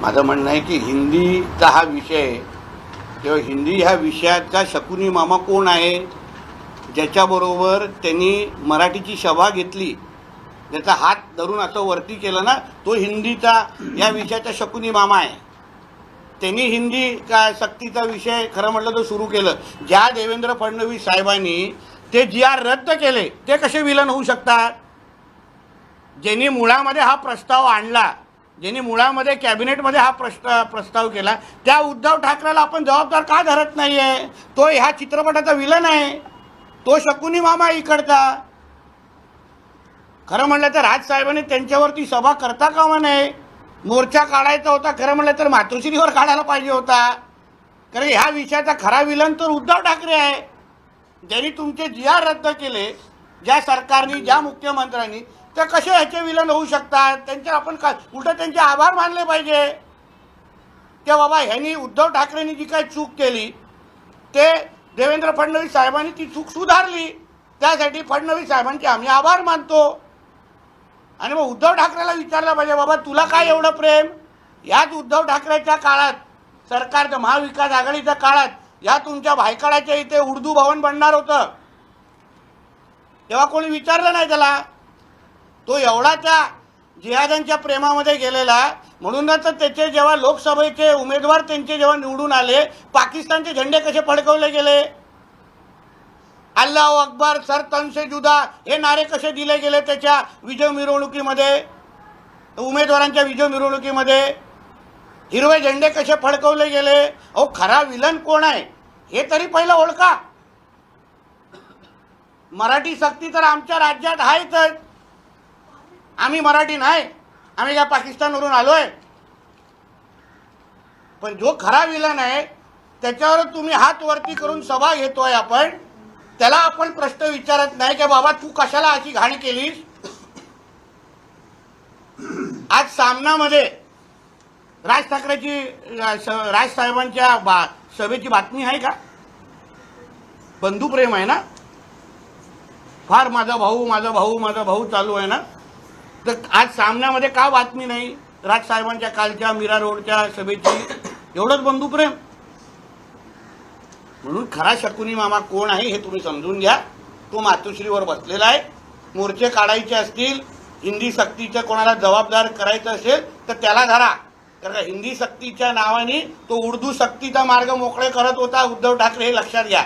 माझं म्हणणं आहे की हिंदीचा हा विषय किंवा हिंदी ह्या विषयाचा शकुनी मामा कोण आहे ज्याच्याबरोबर त्यांनी मराठीची सभा घेतली ज्याचा हात धरून असं वरती केलं ना तो हिंदीचा या विषयाचा शकुनी मामा आहे. त्यांनी हिंदी का सक्तीचा विषय खरं म्हटलं तर सुरू केलं. ज्या देवेंद्र फडणवीस साहेबांनी ते जी आर रद्द केले ते कसे विलन होऊ शकतात? ज्यांनी मुळामध्ये हा प्रस्ताव आणला ज्यांनी मुळामध्ये कॅबिनेटमध्ये हा प्रस्ताव प्रस्ताव केला त्या उद्धव ठाकरेला आपण जबाबदार का धरत नाही आहे तो ह्या चित्रपटाचा विलन आहे. तो शकुनी मामा इकडचा. खरं म्हणलं तर राजसाहेबांनी त्यांच्यावरती सभा करता कामा नये. मोर्चा काढायचा होता खरं म्हणलं तर मातोश्रीवर काढायला पाहिजे होता. कारण ह्या विषयाचा खरा विलन तर उद्धव ठाकरे आहे. ज्यांनी तुमचे जी आर रद्द केले ज्या सरकारने ज्या मुख्यमंत्र्यांनी ते कसे ह्याचे विलन होऊ शकतात? त्यांचे आपण का उलट त्यांचे आभार मानले पाहिजे. ते बाबा ह्यांनी उद्धव ठाकरेंनी जी काही चूक केली ते देवेंद्र फडणवीस साहेबांनी ती चूक सुधारली. त्यासाठी फडणवीस साहेबांचे आम्ही आभार मानतो. आणि मग उद्धव ठाकरेला विचारलं पाहिजे बाबा तुला काय एवढं प्रेम? याच उद्धव ठाकरेच्या काळात सरकारच्या महाविकास आघाडीच्या काळात या तुमच्या भायखळाच्या इथे उर्दू भवन बनणार होतं. तेव्हा कोणी विचारलं नाही त्याला? तो एवढा त्या जिहादांच्या प्रेमामध्ये गेलेला म्हणूनच त्याचे जेव्हा लोकसभेचे उमेदवार त्यांचे जेव्हा निवडून आले पाकिस्तानचे झेंडे कसे फडकवले गेले? अल्लाह अकबर सर तनसे जुदा हे नारे कसे दिले गेले त्याच्या विजय मिरवणुकीमध्ये? उमेदवारांच्या विजय मिरवणुकीमध्ये? हिरवे झेंडे कसे फडकवले गेले? अहो खरा विलन कोण आहे? हे तरी पहिलं ओळखा. मराठी सक्ती तर आमच्या राज्यात आहेच आम्ही मराठी नाही. आम्ही काय पाकिस्तानवरून आलोय. पण जो खरा विलन आहे त्याच्यावर तुम्ही हात वरती करून सभा घेतोय आपण त्याला आपण प्रश्न विचारत नाही की बाबा तू कशाला अशी घाण केलीस? आज सामनामध्ये राज ठाकरेची राज साहेबांच्या बा सभेची बातमी आहे का? बंधुप्रेम आहे ना? फार माझा भाऊ माझा भाऊ माझा भाऊ चालू आहे ना. तर आज सामन्यामध्ये का बातमी नाही? राजसाहेबांच्या कालच्या मीरा रोडच्या सभेची एवढंच बंधुप्रेम. म्हणून खरा शकुनी मामा कोण आहे हे तुम्ही समजून घ्या. तो मातोश्रीवर बसलेला आहे. मोर्चे काढायचे असतील हिंदी सक्तीच्या कोणाला जबाबदार करायचं असेल तर त्याला धरा. कारण का हिंदी सक्तीच्या नावाने तो उर्दू सक्तीचा मार्ग मोकळे करत होता. उद्धव ठाकरे हे लक्षात घ्या.